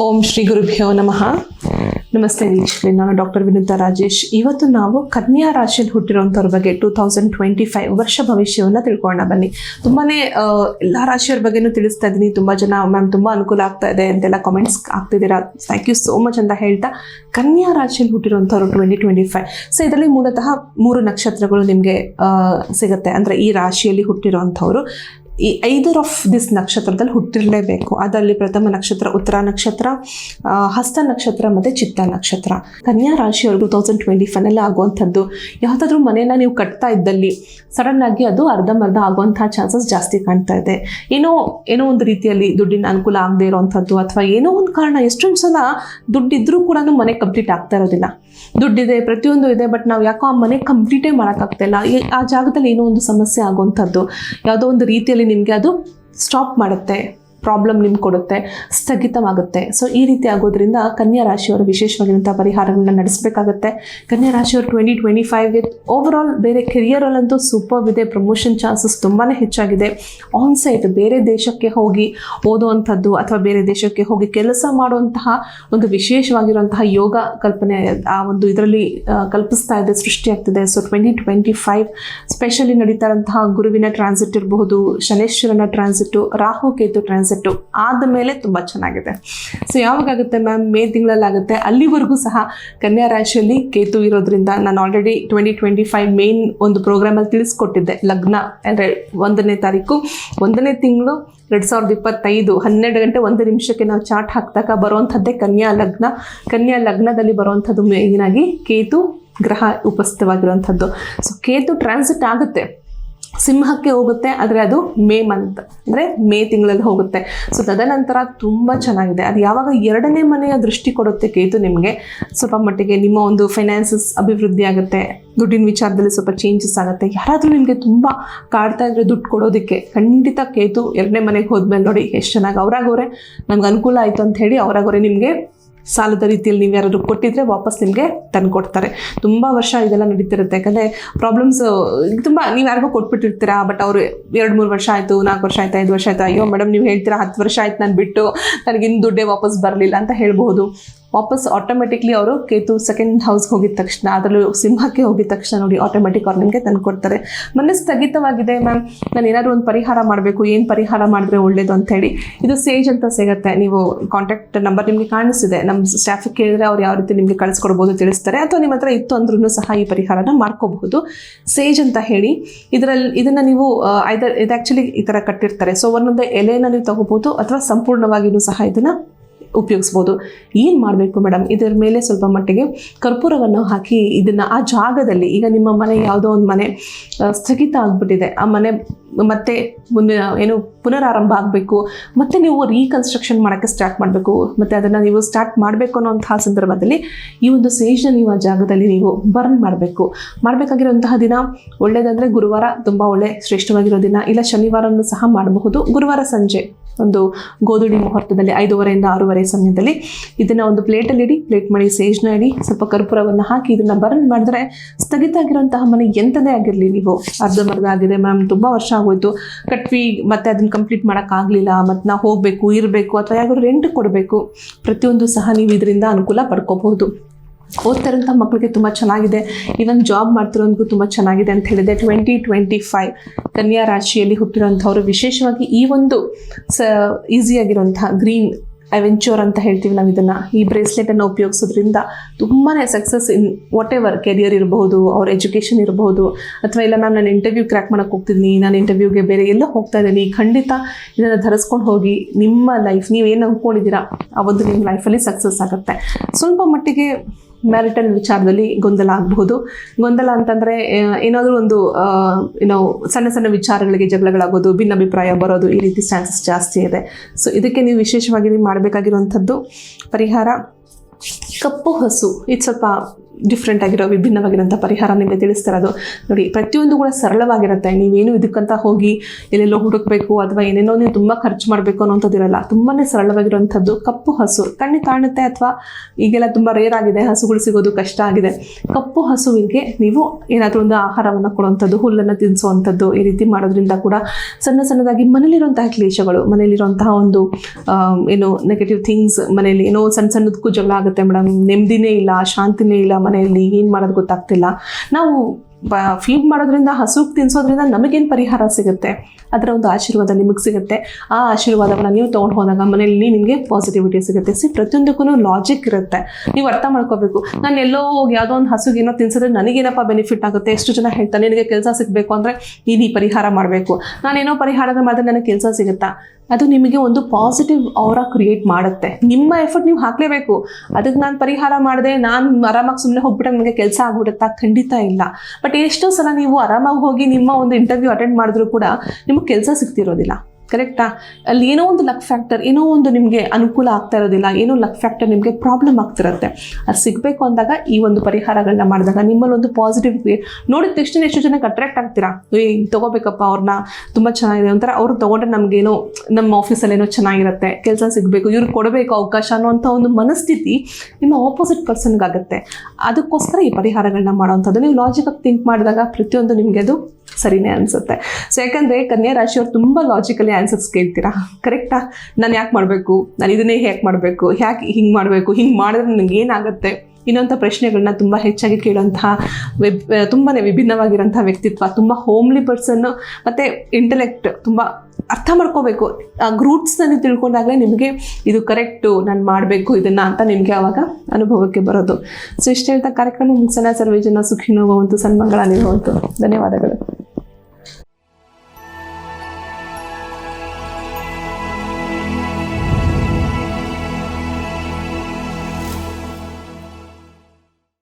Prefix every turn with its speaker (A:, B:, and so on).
A: ಓಂ ಶ್ರೀ ಗುರುಭ್ಯೋ ನಮಃ. ನಮಸ್ತೆ ವೀಕ್ಷಕರೇ, ನಾನು ಡಾಕ್ಟರ್ ವಿನುತಾ ರಾಜೇಶ್. ಇವತ್ತು ನಾವು ಕನ್ಯಾ ರಾಶಿಯಲ್ಲಿ ಹುಟ್ಟಿರುವಂಥವ್ರ ಬಗ್ಗೆ ಟೂ ತೌಸಂಡ್ ಟ್ವೆಂಟಿ ಫೈವ್ ವರ್ಷ ಭವಿಷ್ಯವನ್ನು ತಿಳ್ಕೊಳ್ಳೋಣ. ಬನ್ನಿ. ತುಂಬಾ ಎಲ್ಲ ರಾಶಿಯವ್ರ ಬಗ್ಗೆನೂ ತಿಳಿಸ್ತಾ ಇದ್ದೀನಿ ತುಂಬ ಜನ, ಮ್ಯಾಮ್ ತುಂಬ ಅನುಕೂಲ ಆಗ್ತಾ ಇದೆ ಅಂತೆಲ್ಲ ಕಾಮೆಂಟ್ಸ್ ಆಗ್ತಿದ್ದೀರಾ? ಥ್ಯಾಂಕ್ ಯು ಸೋ ಮಚ್ ಅಂತ ಹೇಳ್ತಾ ಕನ್ಯಾ ರಾಶಿಯಲ್ಲಿ ಹುಟ್ಟಿರುವಂಥವ್ರು ಟ್ವೆಂಟಿ ಟ್ವೆಂಟಿ ಫೈವ್. ಸೊ ಇದರಲ್ಲಿ ಮೂಲತಃ ಮೂರು ನಕ್ಷತ್ರಗಳು ನಿಮಗೆ ಸಿಗುತ್ತೆ. ಅಂದರೆ ಈ ರಾಶಿಯಲ್ಲಿ ಹುಟ್ಟಿರುವಂಥವ್ರು. ಈ ಐದರ್ ಆಫ್ ದಿಸ್ ನಕ್ಷತ್ರದಲ್ಲಿ ಹುಟ್ಟಿರಲೇಬೇಕು. ಅದರಲ್ಲಿ ಪ್ರಥಮ ನಕ್ಷತ್ರ, ಉತ್ತರ ನಕ್ಷತ್ರ ಹಸ್ತ ನಕ್ಷತ್ರ ಮತ್ತು ಚಿತ್ತ ನಕ್ಷತ್ರ. ಕನ್ಯಾ ರಾಶಿಯವರು ಟೂ ತೌಸಂಡ್ ಟ್ವೆಂಟಿ ಫೈನಲ್ಲಿ ಆಗುವಂಥದ್ದು ಯಾವುದಾದ್ರೂ ಮನೆಯನ್ನು ನೀವು ಕಟ್ತಾ ಇದ್ದಲ್ಲಿ ಸಡನ್ನಾಗಿ ಅದು ಅರ್ಧಂಬರ್ಧ ಆಗುವಂಥ ಚಾನ್ಸಸ್ ಜಾಸ್ತಿ ಕಾಣ್ತಾ ಇದೆ. ಏನೋ ಏನೋ ಒಂದು ರೀತಿಯಲ್ಲಿ ದುಡ್ಡಿನ ಅನುಕೂಲ ಆಗದೆ ಇರೋವಂಥದ್ದು ಅಥವಾ ಏನೋ ಒಂದು ಕಾರಣ ಎಷ್ಟೊಂದು ಸಲ ದುಡ್ಡಿದ್ರೂ ಕೂಡ ಮನೆ ಕಂಪ್ಲೀಟ್ ಆಗ್ತಾ ಇರೋದಿಲ್ಲ. ದುಡ್ಡಿದೆ, ಪ್ರತಿಯೊಂದು ಇದೆ, ಬಟ್ ನಾವು ಯಾಕೋ ಆ ಮನೆ ಕಂಪ್ಲೀಟೇ ಮಾಡೋಕ್ಕಾಗ್ತಾ ಇಲ್ಲ. ಆ ಜಾಗದಲ್ಲಿ ಏನೋ ಒಂದು ಸಮಸ್ಯೆ ಆಗುವಂಥದ್ದು. ಯಾವುದೋ ಒಂದು ರೀತಿಯಲ್ಲಿ ನಿಮಗೆ ಅದು ಸ್ಟಾಪ್ ಮಾಡುತ್ತೆ. ಪ್ರಾಬ್ಲಮ್ ನಿಮ್ಗೆ ಕೊಡುತ್ತೆ, ಸ್ಥಗಿತವಾಗುತ್ತೆ. ಸೊ ಈ ರೀತಿ ಆಗೋದ್ರಿಂದ ಕನ್ಯಾ ರಾಶಿಯವರು ವಿಶೇಷವಾಗಿರುವಂಥ ಪರಿಹಾರಗಳನ್ನ ನಡೆಸಬೇಕಾಗುತ್ತೆ. ಕನ್ಯಾ ರಾಶಿಯವರು ಟ್ವೆಂಟಿ ಟ್ವೆಂಟಿ ಫೈವ್ಗೆ ಓವರ್ ಆಲ್ ಬೇರೆ ಕೆರಿಯರಲ್ಲಂತೂ ಸೂಪರ್ ಇದೆ ಪ್ರಮೋಷನ್ ಚಾನ್ಸಸ್ ತುಂಬಾ ಹೆಚ್ಚಾಗಿದೆ. ಆನ್ ಸೈಟ್ ಬೇರೆ ದೇಶಕ್ಕೆ ಹೋಗಿ ಓದುವಂಥದ್ದು ಅಥವಾ ಬೇರೆ ದೇಶಕ್ಕೆ ಹೋಗಿ ಕೆಲಸ ಮಾಡುವಂತಹ ಒಂದು ವಿಶೇಷವಾಗಿರುವಂತಹ ಯೋಗ ಕಲ್ಪನೆ, ಆ ಒಂದು ಇದರಲ್ಲಿ ಕಲ್ಪಿಸ್ತಾ ಇದೆ ಸೃಷ್ಟಿಯಾಗ್ತಿದೆ so twenty twenty five specially ನಡೀತಾ ಇರುವಂತಹ ಗುರುವಿನ ಟ್ರಾನ್ಸಿಟ್ ಇರಬಹುದು, ಶನೇಶ್ವರನ ಟ್ರಾನ್ಸಿಟ್ ರಾಹು ಕೇತು ಟ್ರಾನ್ಸಿಟ್ಟು ಆದ ಮೇಲೆ ತುಂಬ ಚೆನ್ನಾಗಿದೆ. ಸೊ ಯಾವಾಗುತ್ತೆ ಮ್ಯಾಮ್ ಮೇ ತಿಂಗಳಲ್ಲಾಗುತ್ತೆ. ಅಲ್ಲಿವರೆಗೂ ಸಹ ಕನ್ಯಾ ರಾಶಿಯಲ್ಲಿ ಕೇತು ಇರೋದ್ರಿಂದ ನಾನು already twenty twenty five main ಒಂದು ಪ್ರೋಗ್ರಾಮಲ್ಲಿ ತಿಳಿಸ್ಕೊಟ್ಟಿದ್ದೆ. ಲಗ್ನ ಅಂದರೆ ಒಂದನೇ ತಾರೀಕು, ಒಂದನೇ ತಿಂಗಳು ಎರಡು ಸಾವಿರದ ಇಪ್ಪತ್ತೈದು, ಹನ್ನೆರಡು ಗಂಟೆ ಒಂದು ನಿಮಿಷಕ್ಕೆ ನಾವು ಚಾರ್ಟ್ ಹಾಕಿದಾಗ ಬರುವಂಥದ್ದೇ ಕನ್ಯಾ ಲಗ್ನ. ಕನ್ಯಾ ಲಗ್ನದಲ್ಲಿ ಬರುವಂಥದ್ದು ಮೇಯ್ನಾಗಿ ಕೇತು ಗ್ರಹ ಉಪಸ್ಥಿತವಾಗಿರುವಂಥದ್ದು. ಸೊ ಕೇತು ಟ್ರಾನ್ಸಿಟ್ ಆಗುತ್ತೆ. ಸಿಂಹಕ್ಕೆ ಹೋಗುತ್ತೆ, ಆದರೆ ಅದು ಮೇ ಮಂತ್ ಅಂದರೆ ಮೇ ತಿಂಗಳಲ್ಲಿ ಹೋಗುತ್ತೆ. ಸೊ ತದನಂತರ ತುಂಬ ಚೆನ್ನಾಗಿದೆ. ಅದು ಯಾವಾಗ ಎರಡನೇ ಮನೆಯ ದೃಷ್ಟಿ ಕೊಡುತ್ತೆ ಕೇತು ನಿಮಗೆ, ಸ್ವಲ್ಪ ಮಟ್ಟಿಗೆ ನಿಮ್ಮ ಒಂದು ಫೈನಾನ್ಸಸ್ ಅಭಿವೃದ್ಧಿ ಆಗುತ್ತೆ, ದುಡ್ಡಿನ ವಿಚಾರದಲ್ಲಿ ಸ್ವಲ್ಪ ಚೇಂಜಸ್ ಆಗುತ್ತೆ. ಯಾರಾದರೂ ನಿಮಗೆ ತುಂಬ ಕಾಡ್ತಾ ಇದ್ರೆ ದುಡ್ಡು ಕೊಡೋದಕ್ಕೆ, ಖಂಡಿತ ಕೇತು ಎರಡನೇ ಮನೆಗೆ ಹೋದ್ಮೇಲೆ ನೋಡಿ, ಎಷ್ಟು ಚೆನ್ನಾಗಿ ಅವರಾಗೋರೆ ನಮ್ಗೆ ಅನುಕೂಲ ಆಯಿತು ಅಂತ ಹೇಳಿ ಅವರಾಗೋರೆ ನಿಮಗೆ ಸಾಲದ ರೀತಿಯಲ್ಲಿ ನೀವು ಯಾರಾದರೂ ಕೊಟ್ಟಿದ್ರೆ ವಾಪಸ್ ನಿಮಗೆ ತಂದು ಕೊಡ್ತಾರೆ. ತುಂಬ ವರ್ಷ ಇದೆಲ್ಲ ನಡೀತಿರುತ್ತೆ. ಯಾಕಂದರೆ ಪ್ರಾಬ್ಲಮ್ಸ್ ತುಂಬ ನೀವು ಯಾರಿಗೋ ಕೊಟ್ಬಿಟ್ಟಿರ್ತೀರಾ ಬಟ್ ಅವರು ಎರಡು, ಮೂರು ವರ್ಷ ಆಯಿತು, ನಾಲ್ಕು ವರ್ಷ ಆಯ್ತು, ಐದು ವರ್ಷ ಆಯ್ತಾ, ಅಯ್ಯೋ ಮೇಡಮ್ ನೀವು ಹೇಳ್ತೀರಾ ಹತ್ತು ವರ್ಷ ಆಯ್ತು ನಾನು ಬಿಟ್ಟು ನನಗಿನ್ನು ದುಡ್ಡೇ ವಾಪಸ್ ಬರಲಿಲ್ಲ ಅಂತ ಹೇಳ್ಬೋದು ವಾಪಸ್ ಆಟೋಮೆಟಿಕ್ಲಿ ಅವರು ಕೇತು ಸೆಕೆಂಡ್ ಹೌಸ್ಗೆ ಹೋಗಿದ ತಕ್ಷಣ, ಅದರಲ್ಲೂ ಸಿಂಹಕ್ಕೆ ಹೋಗಿದ ತಕ್ಷಣ ನೋಡಿ ಆಟೋಮೆಟಿಕ್ ಅವ್ರು ನಿಮಗೆ ತಂದು ಕೊಡ್ತಾರೆ. ಮನೆ ಸ್ಥಗಿತವಾಗಿದೆ ಮ್ಯಾಮ್ ನಾನು ಏನಾದರೂ ಒಂದು ಪರಿಹಾರ ಮಾಡಬೇಕು, ಏನು ಪರಿಹಾರ ಮಾಡಿದ್ರೆ ಒಳ್ಳೇದು ಅಂತ ಹೇಳಿ. ಇದು ಸೇಜ್ ಅಂತ ಸಿಗುತ್ತೆ. ನೀವು ಕಾಂಟ್ಯಾಕ್ಟ್ ನಂಬರ್ ನಿಮಗೆ ಕಾಣಿಸ್ತಿದೆ. ನಮ್ಮ ಸ್ಟಾಫಿಗೆ ಕೇಳಿದ್ರೆ ಅವ್ರು ಯಾವ ರೀತಿ ನಿಮಗೆ ಕಳಿಸ್ಕೊಡ್ಬೋದು ತಿಳಿಸ್ತಾರೆ. ಅಥವಾ ನಿಮ್ಮ ಹತ್ರ ಇತ್ತು ಅಂದ್ರೂ ಸಹ ಈ ಪರಿಹಾರನ ಮಾಡ್ಕೋಬಹುದು. ಸೇಜ್ ಅಂತ ಹೇಳಿ. ಇದರಲ್ಲಿ, ಇದನ್ನು ನೀವು ಐದರ್, ಇದು ಆ್ಯಕ್ಚುಲಿ ಈ ಥರ ಕಟ್ಟಿರ್ತಾರೆ. ಸೊ ಒಂದೊಂದು ಎಲೆನ ನೀವು ತಗೋಬೋದು ಅಥವಾ ಸಂಪೂರ್ಣವಾಗಿಯೂ ಸಹ ಇದನ್ನು ಉಪಯೋಗಿಸ್ಬೋದು. ಏನು ಮಾಡಬೇಕು ಮೇಡಮ್ ಇದರ ಮೇಲೆ ಸ್ವಲ್ಪ ಮಟ್ಟಿಗೆ ಕರ್ಪೂರವನ್ನು ಹಾಕಿ ಇದನ್ನು ಆ ಜಾಗದಲ್ಲಿ, ಈಗ ನಿಮ್ಮ ಮನೆ ಯಾವುದೋ ಒಂದು ಮನೆ ಸ್ಥಗಿತ ಆಗಿಬಿಟ್ಟಿದೆ. ಆ ಮನೆ ಮತ್ತೆ ಮುಂದೆ ಏನು ಪುನರಾರಂಭ ಆಗಬೇಕು. ಮತ್ತೆ ನೀವು ರೀಕನ್ಸ್ಟ್ರಕ್ಷನ್ ಮಾಡೋಕ್ಕೆ ಸ್ಟಾರ್ಟ್ ಮಾಡಬೇಕು. ಮತ್ತು ಅದನ್ನು ನೀವು ಸ್ಟಾರ್ಟ್ ಮಾಡಬೇಕು ಅನ್ನೋಂತಹ ಸಂದರ್ಭದಲ್ಲಿ ಈ ಒಂದು ಸೇಜ್ನ ನೀವು ಆ ಜಾಗದಲ್ಲಿ ನೀವು ಬರ್ನ್ ಮಾಡಬೇಕು. ಮಾಡಬೇಕಾಗಿರುವಂತಹ ದಿನ ಒಳ್ಳೆಯದಂದರೆ ಗುರುವಾರ ತುಂಬ ಒಳ್ಳೆ ಶ್ರೇಷ್ಠವಾಗಿರೋ ದಿನ. ಇಲ್ಲ ಶನಿವಾರನೂ ಸಹ ಮಾಡಬಹುದು. ಗುರುವಾರ ಸಂಜೆ. ಒಂದು ಗೋಧುಳಿ ಮುಹೂರ್ತದಲ್ಲಿ ಐದೂವರೆಯಿಂದ ಆರೂವರೆ ಸಮಯದಲ್ಲಿ ಇದನ್ನು ಒಂದು ಪ್ಲೇಟಲ್ಲಿ ಇಡಿ ಪ್ಲೇಟ್ ಮಾಡಿ ಸೇಜ್ನ ಇಡಿ, ಸ್ವಲ್ಪ ಕರ್ಪೂರವನ್ನು ಹಾಕಿ ಇದನ್ನು ಬರ್ನ್ ಮಾಡಿದ್ರೆ ಸ್ಥಗಿತ ಆಗಿರುವಂತಹ ಮನೆ ಎಂಥದೇ ಆಗಿರಲಿ ನೀವು. ಅರ್ಧಂಬರ್ಧ ಆಗಿದೆ ಮ್ಯಾಮ್ ತುಂಬ ವರ್ಷ ಆಗೋಯ್ತು. ಕಟ್ವಿ ಮತ್ತೆ ಅದನ್ನು ಕಂಪ್ಲೀಟ್ ಮಾಡೋಕ್ಕಾಗಲಿಲ್ಲ ಮತ್ತು ನಾವು ಹೋಗಬೇಕು, ಇರಬೇಕು ಅಥವಾ ಯಾರಿಗೂ ರೆಂಟ್ ಕೊಡಬೇಕು. ಪ್ರತಿಯೊಂದು ಸಹ ನೀವು ಇದರಿಂದ ಅನುಕೂಲ ಪಡ್ಕೋಬಹುದು. ಓದ್ತಿರೋಂಥ ಮಕ್ಕಳಿಗೆ ತುಂಬ ಚೆನ್ನಾಗಿದೆ. ಈವನ್ ಜಾಬ್ ಮಾಡ್ತಿರೋನ್ಗೂ ತುಂಬ ಚೆನ್ನಾಗಿದೆ ಅಂತ ಹೇಳಿದೆ. ಟ್ವೆಂಟಿ ಟ್ವೆಂಟಿ ಫೈವ್ ಕನ್ಯಾ ರಾಶಿಯಲ್ಲಿ ಹುಟ್ಟಿರುವಂಥವ್ರು. ವಿಶೇಷವಾಗಿ ಈ ಒಂದು ಸ ಈಸಿಯಾಗಿರುವಂತಹ ಗ್ರೀನ್ ಅವೆಂಚೂರ್ ಅಂತ ಹೇಳ್ತೀವಿ ನಾವು ಇದನ್ನು. ಈ ಬ್ರೇಸ್ಲೆಟನ್ನು ಉಪಯೋಗಿಸೋದ್ರಿಂದ ತುಂಬಾ success in whatever career ಇರಬಹುದು, ಅವ್ರ ಎಜುಕೇಷನ್ ಇರಬಹುದು, ಅಥವಾ ಇಲ್ಲ ನಾನು ನಾನು ಇಂಟರ್ವ್ಯೂ ಕ್ರ್ಯಾಕ್ ಮಾಡಕ್ಕೆ ಹೋಗ್ತಿದ್ದೀನಿ ನಾನು ಇಂಟರ್ವ್ಯೂಗೆ ಬೇರೆ ಎಲ್ಲ ಹೋಗ್ತಾ ಇದ್ದೀನಿ. ಖಂಡಿತ ಇದನ್ನು ಧರಿಸ್ಕೊಂಡು ಹೋಗಿ ನಿಮ್ಮ ಲೈಫ್ ನೀವು ಏನು ಅಂದ್ಕೊಂಡಿದ್ದೀರಾ, ಆ ಒಂದು ನಿಮ್ಮ ಲೈಫಲ್ಲಿ ಸಕ್ಸಸ್ ಆಗುತ್ತೆ. ಸ್ವಲ್ಪ ಮಟ್ಟಿಗೆ ಮ್ಯಾರಿಟಲ್ ವಿಚಾರದಲ್ಲಿ ಗೊಂದಲ ಆಗಬಹುದು. ಗೊಂದಲ ಅಂತಂದರೆ ಏನಾದರೂ ಒಂದು ಏನೋ ಸಣ್ಣ ಸಣ್ಣ ವಿಚಾರಗಳಿಗೆ ಜಗಳಗಳಾಗೋದು, ಭಿನ್ನಾಭಿಪ್ರಾಯ ಬರೋದು, ಈ ರೀತಿ ಚಾನ್ಸಸ್ ಜಾಸ್ತಿ ಇದೆ. ಸೊ ಇದಕ್ಕೆ ನೀವು ವಿಶೇಷವಾಗಿ ನೀವು ಮಾಡಬೇಕಾಗಿರುವಂಥದ್ದು ಪರಿಹಾರ. ಕಪ್ಪು ಹಸು, ಇದು ಸ್ವಲ್ಪ ಡಿಫ್ರೆಂಟ್ ಆಗಿರೋ ವಿಭಿನ್ನವಾಗಿರೋಂಥ ಪರಿಹಾರ ನಿಮಗೆ ತಿಳಿಸ್ತಿರೋದು ನೋಡಿ, ಪ್ರತಿಯೊಂದು ಕೂಡ ಸರಳವಾಗಿರುತ್ತೆ. ನೀವೇನು ಇದಕ್ಕಂತ ಹೋಗಿ ಎಲ್ಲೆಲ್ಲೋ ಹುಡುಕಬೇಕು ಅಥವಾ ಏನೇನೋ ನೀವು ತುಂಬ ಖರ್ಚು ಮಾಡಬೇಕು ಅನ್ನೋಂಥದ್ದಿರಲ್ಲ ತುಂಬಾ ಸರಳವಾಗಿರುವಂಥದ್ದು ಕಪ್ಪು ಹಸು. ಕಣ್ಣಿಗೆ ಕಾಣುತ್ತೆ ಅಥವಾ ಈಗೆಲ್ಲ ತುಂಬ ರೇರ್ ಆಗಿದೆ, ಹಸುಗಳು ಸಿಗೋದು ಕಷ್ಟ ಆಗಿದೆ. ಕಪ್ಪು ಹಸುವಿಗೆ ನೀವು ಏನಾದರೂ ಒಂದು ಆಹಾರವನ್ನು ಕೊಡುವಂಥದ್ದು, ಹುಲ್ಲನ್ನು ತಿನ್ನಿಸುವಂಥದ್ದು ಈ ರೀತಿ ಮಾಡೋದ್ರಿಂದ ಕೂಡ ಸಣ್ಣ ಸಣ್ಣದಾಗಿ ಮನೇಲಿರುವಂತಹ ಕ್ಲೇಶಗಳು, ಮನೇಲಿರುವಂತಹ ಒಂದು ಏನು ನೆಗೆಟಿವ್ ಥಿಂಗ್ಸ್ ಮನೇಲಿ, ಏನೋ ಸಣ್ಣ ಸಣ್ಣದಕ್ಕೂ ಜಗಳ ಆಗುತ್ತೆ ಮೇಡಮ್ ನೆಮ್ಮದಿನೇ ಇಲ್ಲ, ಶಾಂತಿನೇ ಇಲ್ಲ ಮನೆಯಲ್ಲಿ, ಏನು ಮಾಡೋದು ಗೊತ್ತಾಗ್ತಿಲ್ಲ. ನಾವು ಬ ಫೀಡ್ ಮಾಡೋದ್ರಿಂದ ಹಸುಗೆ ತಿನ್ಸೋದ್ರಿಂದ ನಮಗೇನು ಪರಿಹಾರ ಸಿಗುತ್ತೆ? ಅದರ ಒಂದು ಆಶೀರ್ವಾದ ನಿಮಗೆ ಸಿಗುತ್ತೆ. ಆ ಆಶೀರ್ವಾದವನ್ನು ನೀವು ತೊಗೊಂಡು ಹೋದಾಗ ಮನೆಯಲ್ಲಿ ನಿಮಗೆ ಪಾಸಿಟಿವಿಟಿ ಸಿಗುತ್ತೆ. ಸಿ ಪ್ರತಿಯೊಂದಕ್ಕೂ ಲಾಜಿಕ್ ಇರುತ್ತೆ. ನೀವು ಅರ್ಥ ಮಾಡ್ಕೋಬೇಕು. ನಾನು ಎಲ್ಲೋ ಹೋಗಿ ಯಾವುದೋ ಒಂದು ಹಸುಗೆ ಏನೋ ತಿನ್ಸಿದ್ರೆ ನನಗೇನಪ್ಪ ಬೆನಿಫಿಟ್ ಆಗುತ್ತೆ? ಎಷ್ಟು ಜನ ಹೇಳ್ತಾರೆ, ನಿನಗೆ ಕೆಲಸ ಸಿಗಬೇಕು ಅಂದರೆ ಈ ಪರಿಹಾರ ಮಾಡಬೇಕು. ನಾನೇನೋ ಪರಿಹಾರದ ಮಾಡಿದ್ರೆ ನನಗೆ ಕೆಲಸ ಸಿಗುತ್ತಾ? ಅದು ನಿಮಗೆ ಒಂದು ಪಾಸಿಟಿವ್ ಅವರ ಕ್ರಿಯೇಟ್ ಮಾಡುತ್ತೆ. ನಿಮ್ಮ ಎಫರ್ಟ್ ನೀವು ಹಾಕಲೇಬೇಕು. ಅದಕ್ಕೆ ನಾನು ಪರಿಹಾರ ಮಾಡಿದೆ, ನಾನು ಆರಾಮಾಗಿ ಸುಮ್ಮನೆ ಹೋಗ್ಬಿಟ್ರೆ ನನಗೆ ಕೆಲಸ ಆಗ್ಬಿಡುತ್ತಾ? ಖಂಡಿತ ಇಲ್ಲ. ಬಟ್ ಎಷ್ಟೋ ಸಲ ನೀವು ಆರಾಮಾಗಿ ಹೋಗಿ ನಿಮ್ಮ ಒಂದು ಇಂಟರ್ವ್ಯೂ ಅಟೆಂಡ್ ಮಾಡಿದ್ರು ಕೂಡ ನಿಮಗೆ ಕೆಲಸ ಸಿಗ್ತಿರೋದಿಲ್ಲ. ಕರೆಕ್ಟಾ ಅಲ್ಲಿ ಏನೋ ಒಂದು ಲಕ್ ಫ್ಯಾಕ್ಟರ್ ಏನೋ ಒಂದು ನಿಮಗೆ ಅನುಕೂಲ ಆಗ್ತಾ ಇರೋದಿಲ್ಲ, ಏನೋ ಲಕ್ ಫ್ಯಾಕ್ಟರ್ ನಿಮಗೆ ಪ್ರಾಬ್ಲಮ್ ಆಗ್ತಿರುತ್ತೆ. ಅದು ಸಿಗಬೇಕು ಅಂದಾಗ ಈ ಒಂದು ಪರಿಹಾರಗಳನ್ನ ಮಾಡಿದಾಗ ನಿಮ್ಮಲ್ಲಿ ಒಂದು ಪಾಸಿಟಿವ್ ನೋಡಿದ ತಕ್ಷಣ ಎಷ್ಟು ಜನಕ್ಕೆ ಅಟ್ರಾಕ್ಟ್ ಆಗ್ತೀರಾ? ತಗೋಬೇಕಪ್ಪ ಅವ್ರನ್ನ ತುಂಬ ಚೆನ್ನಾಗಿದೆ ಒಂಥರ ಅವ್ರು ತೊಗೊಂಡ್ರೆ ನಮಗೇನೋ, ನಮ್ಮ ಆಫೀಸಲ್ಲಿ ಏನೋ ಚೆನ್ನಾಗಿರುತ್ತೆ, ಕೆಲಸ ಸಿಗಬೇಕು ಇವ್ರಿಗೆ ಕೊಡಬೇಕು ಅವಕಾಶ ಅನ್ನುವಂಥ ಒಂದು ಮನಸ್ಥಿತಿ ನಿಮ್ಮ ಆಪೋಸಿಟ್ ಪರ್ಸನ್ಗಾಗುತ್ತೆ ಅದಕ್ಕೋಸ್ಕರ ಈ ಪರಿಹಾರಗಳನ್ನ ಮಾಡೋವಂಥದ್ದು. ನೀವು ಲಾಜಿಕಾಗಿ ಥಿಂಕ್ ಮಾಡಿದಾಗ ಪ್ರತಿಯೊಂದು ನಿಮಗೆ ಅದು ಸರಿನೇ ಅನಿಸುತ್ತೆ. ಸೊ ಯಾಕಂದರೆ ಕನ್ಯಾ ರಾಶಿಯವ್ರು ತುಂಬ ಲಾಜಿಕಲಿ ಆನ್ಸರ್ಸ್ ಕೇಳ್ತೀರಾ? ಕರೆಕ್ಟಾ ನಾನು ಯಾಕೆ ಮಾಡಬೇಕು? ನಾನು ಇದನ್ನೇ ಹೇಗೆ ಮಾಡಬೇಕು? ಯಾಕೆ ಹಿಂಗೆ ಮಾಡಬೇಕು? ಹಿಂಗೆ ಮಾಡಿದ್ರೆ ನನಗೆ ಏನಾಗುತ್ತೆ? ಇನ್ನೊಂಥ ಪ್ರಶ್ನೆಗಳನ್ನ ತುಂಬ ಹೆಚ್ಚಾಗಿ ಕೇಳುವಂತಹ ವೆಬ್ ತುಂಬಾ ವಿಭಿನ್ನವಾಗಿರೋಂಥ ವ್ಯಕ್ತಿತ್ವ, ತುಂಬ ಹೋಮ್ಲಿ ಪರ್ಸನ್ನು ಮತ್ತು ಇಂಟೆಲೆಕ್ಟ್ ತುಂಬ ಅರ್ಥ ಮಾಡ್ಕೋಬೇಕು. ಆ ಗ್ರೂಟ್ಸ್ನ ನೀವು ತಿಳ್ಕೊಂಡಾಗಲೇ ನಿಮಗೆ ಇದು ಕರೆಕ್ಟು ನಾನು ಮಾಡಬೇಕು ಇದನ್ನು ಅಂತ ನಿಮಗೆ ಆವಾಗ ಅನುಭವಕ್ಕೆ ಬರೋದು. ಸೊ ಇಷ್ಟ ಹೇಳ್ತಾ ಕಾರ್ಯಕ್ರಮ ಮುಗಿಸೋಣ. ಸರ್ವೇ ಜನ ಸುಖಿನೋ ಭವಂತು ಸನ್ಮಂಗಳ ಧನ್ಯವಾದಗಳು.